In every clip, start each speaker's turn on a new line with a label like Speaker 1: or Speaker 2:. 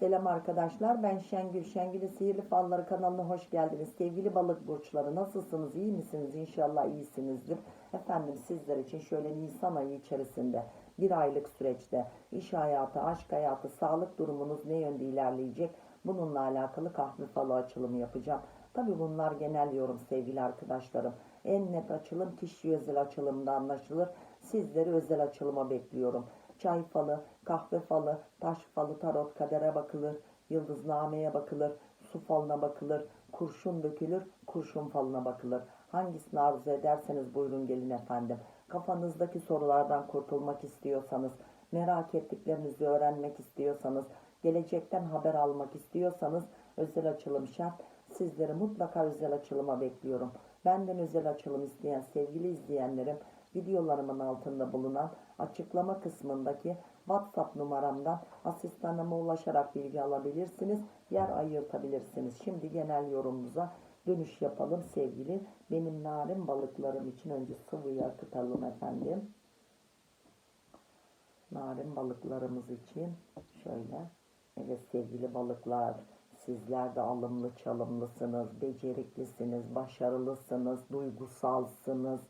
Speaker 1: Selam arkadaşlar ben Şengül. Şengül'ün Sihirli Falları kanalına hoş geldiniz. Sevgili balık burçları nasılsınız? İyi misiniz? İnşallah iyisinizdir. Efendim sizler için şöyle Nisan ayı içerisinde bir aylık süreçte iş hayatı, aşk hayatı, sağlık durumunuz ne yönde ilerleyecek? Bununla alakalı kahve falı açılımı yapacağım. Tabi bunlar genel yorum sevgili arkadaşlarım. En net açılım kişi özel açılımda anlaşılır. Sizleri özel açılıma bekliyorum. Çay falı, kahve falı, taş falı, tarot, kadere bakılır, yıldıznameye bakılır, su falına bakılır, kurşun dökülür, kurşun falına bakılır. Hangisini arzu ederseniz buyurun gelin efendim. Kafanızdaki sorulardan kurtulmak istiyorsanız, merak ettiklerinizi öğrenmek istiyorsanız, gelecekten haber almak istiyorsanız özel açılım şart. Sizleri mutlaka özel açılıma bekliyorum. Benden özel açılım isteyen sevgili izleyenlerim videolarımın altında bulunan açıklama kısmındaki WhatsApp numaramdan asistanıma ulaşarak bilgi alabilirsiniz. Yer ayırtabilirsiniz. Şimdi genel yorumumuza dönüş yapalım sevgili benim narin balıklarım için önce sıvıyı akıtalım efendim. Narin balıklarımız için şöyle evet sevgili balıklar sizler de alımlı çalımlısınız, beceriklisiniz, başarılısınız, duygusalsınız,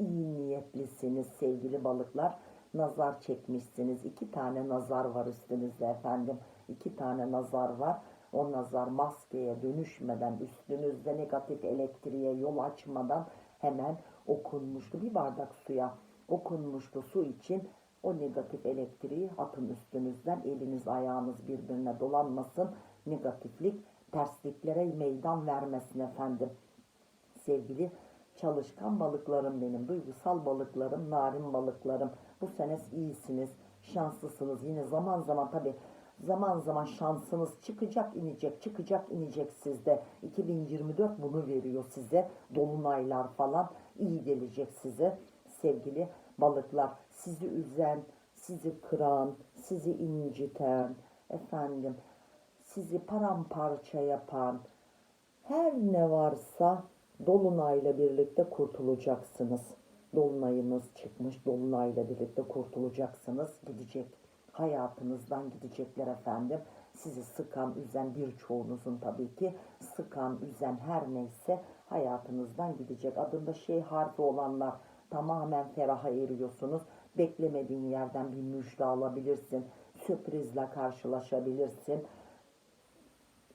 Speaker 1: iyi niyetlisiniz sevgili balıklar. Nazar çekmişsiniz. İki tane nazar var üstünüzde efendim. İki tane nazar var. O nazar maskeye dönüşmeden, üstünüzde negatif elektriğe yol açmadan hemen okunmuştu. Bir bardak suya okunmuştu su için o negatif elektriği atın üstünüzden. Eliniz ayağınız birbirine dolanmasın. Negatiflik tersliklere meydan vermesin efendim. Sevgili çalışkan balıklarım benim, duygusal balıklarım, narin balıklarım. Bu sene iyisiniz, şanslısınız. Yine zaman zaman tabi zaman zaman şansınız çıkacak inecek, çıkacak inecek sizde. 2024 bunu veriyor size. Dolunaylar falan iyi gelecek size. Sevgili balıklar, sizi üzen, sizi kıran, sizi inciten, efendim, sizi paramparça yapan, her ne varsa Dolunayla birlikte kurtulacaksınız. Dolunayınız çıkmış, Dolunayla birlikte kurtulacaksınız. Gidecek, hayatınızdan gidecekler efendim. Sizi sıkan, üzen birçoğunuzun tabii ki sıkan, üzen her neyse hayatınızdan gidecek. Adında şey harfi olanlar tamamen feraha eriyorsunuz. Beklemediğin yerden bir müjde alabilirsin. Sürprizle karşılaşabilirsin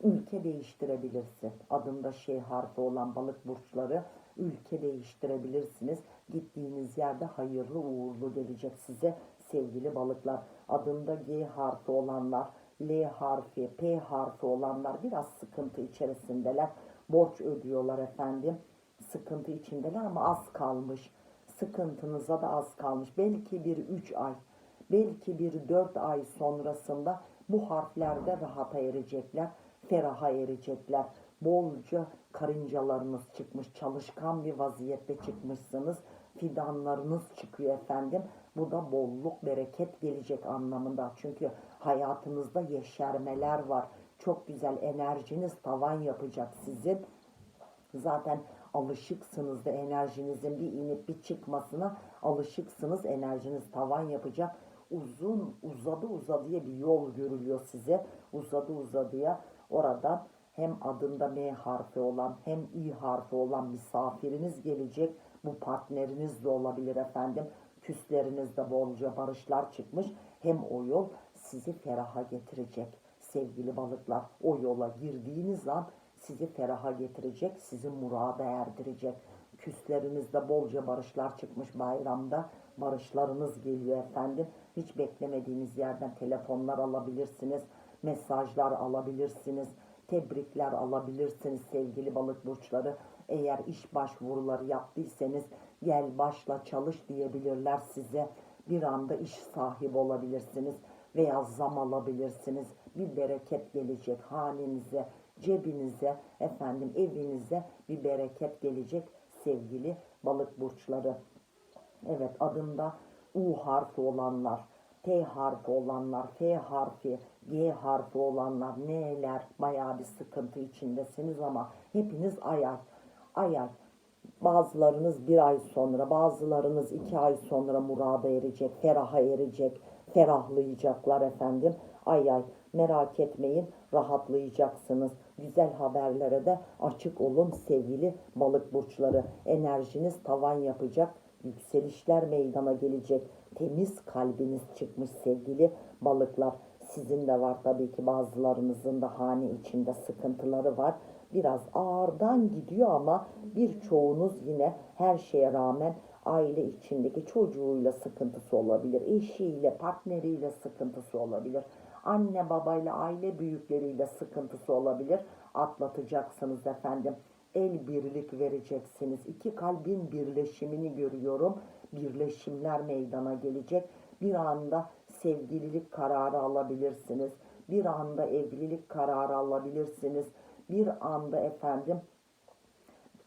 Speaker 1: ülke değiştirebilirsin. Adında şey harfi olan balık burçları ülke değiştirebilirsiniz. Gittiğiniz yerde hayırlı uğurlu gelecek size sevgili balıklar. Adında G harfi olanlar, L harfi, P harfi olanlar biraz sıkıntı içerisindeler. Borç ödüyorlar efendim. Sıkıntı içindeler ama az kalmış. Sıkıntınıza da az kalmış. Belki bir 3 ay, belki bir 4 ay sonrasında bu harflerde rahata erecekler feraha erecekler. Bolca karıncalarınız çıkmış, çalışkan bir vaziyette çıkmışsınız. Fidanlarınız çıkıyor efendim. Bu da bolluk, bereket gelecek anlamında. Çünkü hayatınızda yeşermeler var. Çok güzel enerjiniz tavan yapacak sizin. Zaten alışıksınız da enerjinizin bir inip bir çıkmasına alışıksınız. Enerjiniz tavan yapacak. Uzun uzadı uzadıya bir yol görülüyor size. Uzadı uzadıya Oradan hem adında M harfi olan hem İ harfi olan misafiriniz gelecek. Bu partneriniz de olabilir efendim. Küslerinizde bolca barışlar çıkmış. Hem o yol sizi feraha getirecek. Sevgili balıklar o yola girdiğiniz an sizi feraha getirecek, sizi murada erdirecek. Küslerinizde bolca barışlar çıkmış bayramda. Barışlarınız geliyor efendim. Hiç beklemediğiniz yerden telefonlar alabilirsiniz mesajlar alabilirsiniz. Tebrikler alabilirsiniz sevgili balık burçları. Eğer iş başvuruları yaptıysanız gel başla çalış diyebilirler size. Bir anda iş sahibi olabilirsiniz veya zam alabilirsiniz. Bir bereket gelecek hanenize, cebinize, efendim evinize bir bereket gelecek sevgili balık burçları. Evet adında U harfi olanlar, T harfi olanlar, F harfi, G harfi olanlar, N'ler bayağı bir sıkıntı içindesiniz ama hepiniz ay ay, ay ay. Bazılarınız bir ay sonra, bazılarınız iki ay sonra murada erecek, feraha erecek, ferahlayacaklar efendim. Ay ay merak etmeyin rahatlayacaksınız. Güzel haberlere de açık olun sevgili balık burçları. Enerjiniz tavan yapacak. Yükselişler meydana gelecek. Temiz kalbiniz çıkmış sevgili balıklar. Sizin de var tabii ki bazılarınızın da hane içinde sıkıntıları var. Biraz ağırdan gidiyor ama birçoğunuz yine her şeye rağmen aile içindeki çocuğuyla sıkıntısı olabilir. Eşiyle, partneriyle sıkıntısı olabilir. Anne babayla, aile büyükleriyle sıkıntısı olabilir. Atlatacaksınız efendim. El birlik vereceksiniz. İki kalbin birleşimini görüyorum. Birleşimler meydana gelecek. Bir anda sevgililik kararı alabilirsiniz. Bir anda evlilik kararı alabilirsiniz. Bir anda efendim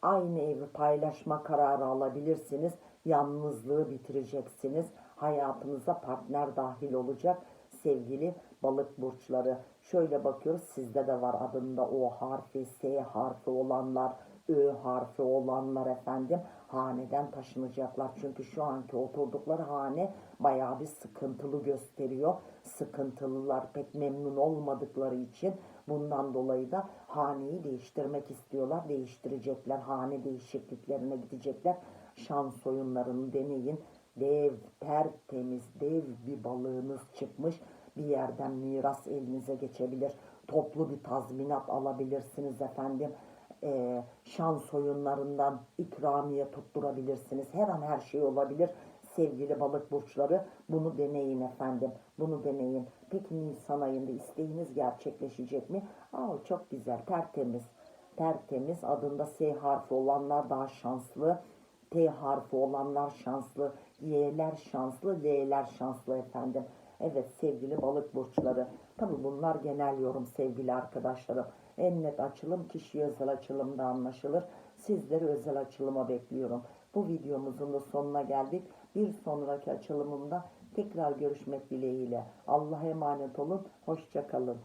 Speaker 1: aynı evi paylaşma kararı alabilirsiniz. Yalnızlığı bitireceksiniz. Hayatınıza partner dahil olacak sevgili balık burçları. Şöyle bakıyoruz sizde de var adında O harfi, S harfi olanlar, Ö harfi olanlar efendim haneden taşınacaklar. Çünkü şu anki oturdukları hane bayağı bir sıkıntılı gösteriyor. Sıkıntılılar pek memnun olmadıkları için bundan dolayı da haneyi değiştirmek istiyorlar. Değiştirecekler. Hane değişikliklerine gidecekler. Şans oyunlarını deneyin. Dev, tertemiz, dev bir balığınız çıkmış. Bir yerden miras elinize geçebilir. Toplu bir tazminat alabilirsiniz efendim e, şans oyunlarından ikramiye tutturabilirsiniz. Her an her şey olabilir. Sevgili balık burçları bunu deneyin efendim. Bunu deneyin. Peki Nisan ayında isteğiniz gerçekleşecek mi? Aa, çok güzel, tertemiz. Tertemiz adında S harfi olanlar daha şanslı. T harfi olanlar şanslı. Y'ler şanslı, L'ler şanslı efendim. Evet sevgili balık burçları. Tabi bunlar genel yorum sevgili arkadaşlarım. En net açılım kişi özel açılımda anlaşılır. Sizleri özel açılıma bekliyorum. Bu videomuzun da sonuna geldik. Bir sonraki açılımımda tekrar görüşmek dileğiyle. Allah'a emanet olun. Hoşçakalın.